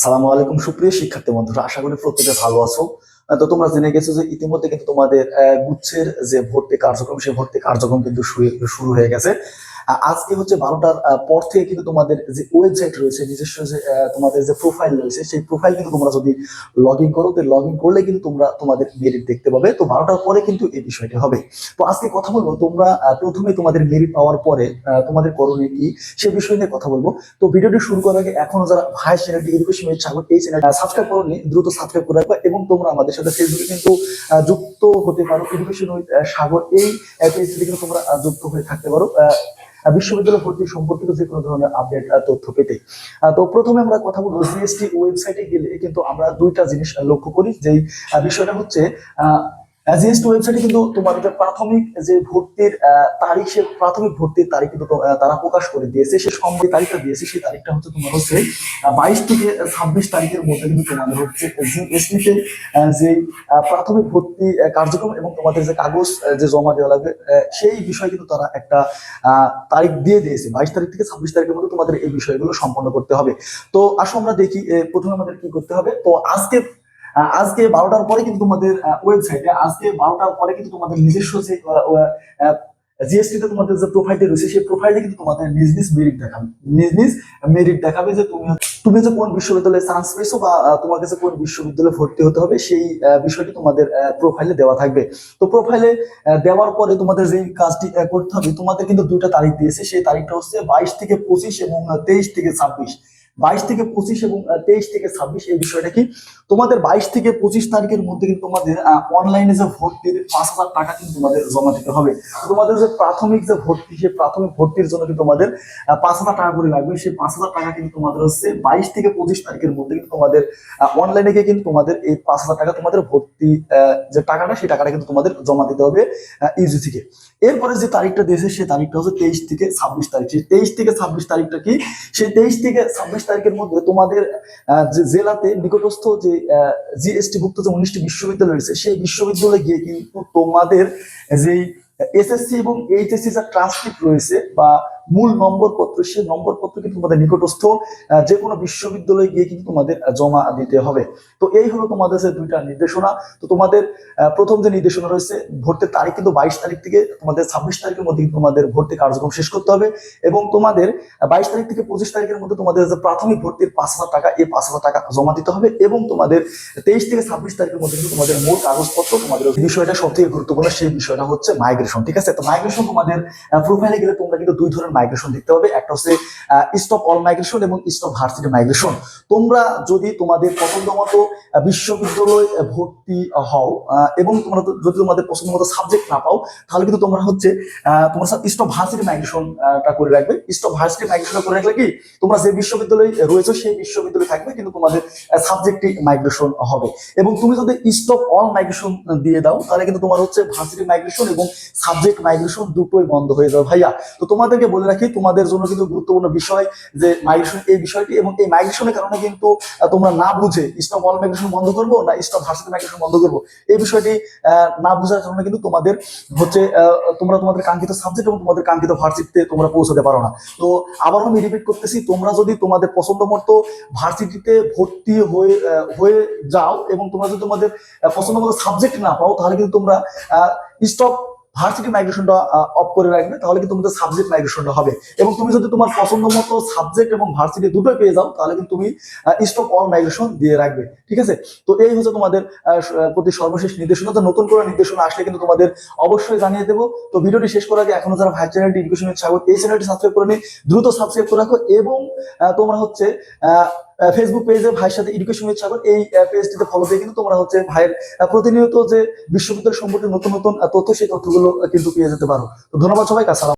সালামু আলাইকুম, সুপ্রিয় শিক্ষার্থী বন্ধুরা, আশা করি প্রত্যেকে ভালো আছো। তো তোমরা জেনে গেছো যে ইতিমধ্যে কিন্তু তোমাদের গুচ্ছের যে ভর্তি কার্যক্রম, সেই ভর্তি কার্যক্রম কিন্তু শুরু- হয়ে গেছে। আজকে হচ্ছে বারোটার পর থেকে কিন্তু তোমাদের যে ওয়েবসাইট রয়েছে, নিজস্ব যে তোমাদের যে প্রোফাইল রয়েছে, সেই প্রোফাইল কিন্তু তোমরা যদি লগ ইন করো, তো লগ ইন করলে কিন্তু তোমরা তোমাদের মেরিট দেখতে পাবে। তো বারোটার পরে কিন্তু এই বিষয়টি হবে। তো আজকে কথা বলব, তোমরা প্রথমে তোমাদের মেরিট পাওয়ার পরে তোমাদের করণীয় কি, সে বিষয় নিয়ে কথা বলব। তো ভিডিওটি শুরু করার আগে এখনও যারা ভাই চ্যানেলটি এডুকেশন উইথ সাগর এই চ্যানেল সাবস্ক্রাইব করোনি, দ্রুত সাবস্ক্রাইব করে রাখবা এবং তোমরা আমাদের সাথে ফেসবুকে কিন্তু যুক্ত হতে পারো। এডুকেশন সাগর এই পেজটি কিন্তু তোমরা যুক্ত হয়ে থাকতে পারো। বিশ্ববিদ্যালয় ভর্তি সম্পর্কিত যে কোনো ধরনের আপডেট তথ্য পেতে। তো প্রথমে আমরা কথা বলব জিএসটি ওয়েবসাইটে গেলে কিন্তু আমরা দুইটা জিনিস লক্ষ্য করি, যেই বিষয়টা হচ্ছে জিএসটি ওয়েবসাইটে কিন্তু তোমাদের প্রাথমিক যে ভর্তির তারিখ সে প্রাথমিক ভর্তির তারিখ কিন্তু তারা প্রকাশ করে দিয়েছে। সে সম্বন্ধে তারিখটা দিয়েছে, সেই তারিখটা হচ্ছে তোমার হচ্ছে বাইশ থেকে ছাব্বিশ তারিখের মধ্যে কিন্তু তোমাদের হচ্ছে জিএসটিতে যে প্রাথমিক ভর্তি কার্যক্রম এবং তোমাদের যে কাগজ যে জমা দেওয়া লাগবে সেই বিষয়ে কিন্তু তারা একটা তারিখ দিয়ে দিয়েছে। বাইশ তারিখ থেকে ছাব্বিশ তারিখের মধ্যে তোমাদের এই বিষয়গুলো সম্পন্ন করতে হবে। তো আসো আমরা দেখি প্রথমে আমাদের কি করতে হবে? তো আজকে আজকে বারোটার পরে কিন্তু তোমাদের ওয়েবসাইটে আজকে বারোটার পরে কিন্তু তোমাদের নিজস্ব যে জিএসটি তে তোমাদের যে প্রোফাইলটি রয়েছে, সেই প্রোফাইলে কিন্তু তোমাদের নিজ নিজ মেরিট দেখাবে। নিজ নিজ মেরিট দেখাবে যে তুমি তুমি যে কোন বিশ্ববিদ্যালয়ে চান্স পেয়েছ বা তোমার কাছে কোন বিশ্ববিদ্যালয়ে ভর্তি হতে হবে, সেই বিষয়টি তোমাদের প্রোফাইলে দেওয়া থাকবে। তো প্রোফাইলে দেওয়ার পরে তোমাদের যে কাজটি করতে হবে, তোমাদের কিন্তু দুইটা তারিখ দিয়েছে। সেই তারিখটা হচ্ছে বাইশ থেকে পঁচিশ এবং তেইশ থেকে ছাব্বিশ। বাইশ থেকে পঁচিশ এবং তেইশ থেকে ছাব্বিশ এই বিষয়টা কি? তোমাদের বাইশ থেকে পঁচিশ তারিখের মধ্যে কিন্তু তোমাদের অনলাইনে যে ভর্তির পাঁচ হাজার টাকা কিন্তু তোমাদের জমা দিতে হবে। তোমাদের যে প্রাথমিক যে ভর্তি, সেই প্রাথমিক ভর্তির জন্য কিন্তু তোমাদের পাঁচ হাজার টাকা করে লাগবে। সেই পাঁচ হাজার টাকা কিন্তু তোমাদের হচ্ছে বাইশ থেকে পঁচিশ তারিখের মধ্যে কিন্তু তোমাদের অনলাইনে গিয়ে কিন্তু তোমাদের এই পাঁচ হাজার টাকা তোমাদের ভর্তি যে টাকাটা, সেই টাকাটা কিন্তু তোমাদের জমা দিতে হবে ইউজি থেকে। এরপরে যে তারিখটা দিয়েছে, সেই তারিখটা হচ্ছে তেইশ থেকে ছাব্বিশ তারিখ। সেই তেইশ থেকে ছাব্বিশ তারিখটা কি? সেই তেইশ থেকে ছাব্বিশ তারিখের মধ্যে তোমাদের জেলাতে নিকটস্থ যে জিএসটি ভুক্ত যে উনিশটি বিশ্ববিদ্যালয় রয়েছে, সেই বিশ্ববিদ্যালয়ে গিয়ে কিন্তু তোমাদের যেই এসএসসি এবং এইচএসসি যা ট্রান্সক্রিপ্ট রয়েছে বা মূল নম্বর পত্র, সেই নম্বর পত্র কিন্তু তোমাদের নিকটস্থ যে কোনো বিশ্ববিদ্যালয়ে গিয়ে কিন্তু তোমাদের জমা দিতে হবে। তো এই হলো তোমাদের যে দুইটা নির্দেশনা। তো তোমাদের প্রথম যে নির্দেশনা রয়েছে, ভর্তির তারিখ কিন্তু বাইশ তারিখ থেকে তোমাদের ছাব্বিশ তারিখের মধ্যে কিন্তু তোমাদের ভর্তি কার্যক্রম শেষ করতে হবে এবং তোমাদের বাইশ তারিখ থেকে পঁচিশ তারিখের মধ্যে তোমাদের যে প্রাথমিক ভর্তির পাঁচ হাজার টাকা, এই পাঁচ হাজার টাকা জমা দিতে হবে এবং তোমাদের তেইশ থেকে ছাব্বিশ তারিখের মধ্যে কিন্তু তোমাদের মূল কাগজপত্র, তোমাদের বিষয়টা সব থেকে গুরুত্বপূর্ণ, সেই বিষয়টা হচ্ছে মাইগ্রেশন ঠিক আছে? তো মাইগ্রেশন তোমাদের প্রোফাইলে গেলে তোমরা কিন্তু দুই ধরনের মাইগ্রেশন দেখতে পাবে। একটা হচ্ছে স্টপ অল মাইগ্রেশন এবং স্টপ ভার্সিটি মাইগ্রেশন তোমরা যদি তোমাদের পছন্দ মতো বিশ্ববিদ্যালয় ভর্তি হও এবং তোমরা যদি তোমাদের পছন্দ মতো সাবজেক্ট না পাও, তাহলে কিন্তু তোমরা হচ্ছে তোমরা স্টপ ভার্সিটি মাইগ্রেশনটা করে রাখবে। স্টপ ভার্সিটি মাইগ্রেশন করে রাখলে কি, তোমরা যে বিশ্ববিদ্যালয়ে রয়েছে, সেই বিশ্ববিদ্যালয়ে থাকবে, কিন্তু তোমাদের সাবজেক্টে মাইগ্রেশন হবে। এবং তুমি যদি স্টপ অল মাইগ্রেশন দিয়ে দাও, তাহলে কিন্তু তোমার হচ্ছে ভার্সিটি মাইগ্রেশন এবং সাবজেক্ট মাইগ্রেশন দুটোই বন্ধ হয়ে যাবে, ভাইয়া। তো তোমাদেরকে বলে রাখি, তোমাদের জন্য কিন্তু গুরুত্বপূর্ণ বিষয় যে মাইগ্রেশন এই বিষয়টি এবং এই মাইগ্রেশনের কারণে কিন্তু তোমরা না বুঝে স্টপ অল মাইগ্রেশন বন্ধ করব না স্টপ ভার্সিটি মাইগ্রেশন বন্ধ করব। এই বিষয়টি না বোঝার কারণে কিন্তু তোমাদের হচ্ছে তোমরা তোমাদের কাঙ্ক্ষিত সাবজেক্ট এবং তোমাদের কাঙ্ক্ষিত ভার্সিটিতে তোমরা পৌঁছতে পারো না। তো আবারও আমি রিপিট করতেছি, তোমরা যদি তোমাদের পছন্দ মতো ভার্সিটিতে ভর্তি হয়ে হয়ে যাও এবং তোমরা যদি তোমাদের পছন্দ মতো সাবজেক্ট না পাও, তাহলে কিন্তু তোমরা স্টপ ভার্সিটি মাইগ্রেশনটা অফ করে রাখবে, তাহলে কিন্তু তোমাদের সাবজেক্ট মাইগ্রেশনটা হবে। এবং তুমি যদি তোমার পছন্দ মতো সাবজেক্ট এবং ভার্সিটি দুটোই পেয়ে যাও, তাহলে কিন্তু তুমি স্টপ অল মাইগ্রেশন দিয়ে রাখবে, ঠিক আছে? তো এই হচ্ছে তোমাদের প্রতি সর্বশেষ নির্দেশনা। তো নতুন করে নির্দেশনা আসলে কিন্তু তোমাদের অবশ্যই জানিয়ে দেবো। তো ভিডিওটি শেষ করার আগে এখনও যারা ভাই চ্যানেলটি এডুকেশনের স্বাগত, এই চ্যানেলটি সাবস্ক্রাইব করে নিই দ্রুত সাবস্ক্রাইব করে রাখো এবং তোমরা হচ্ছে ফেসবুক পেজে ভাইয়ের সাথে এডুকেশন উইথ সাগর এই পেজটিতে ফলো দিয়ে কিন্তু তোমরা হচ্ছে ভাইয়ের প্রতিনিয়ত যে বিশ্ববিদ্যালয় সম্পর্কে নতুন নতুন তথ্য সেই তথ্যগুলো কিন্তু পেয়ে যেতে পারো। তো ধন্যবাদ সবাই আসসালাম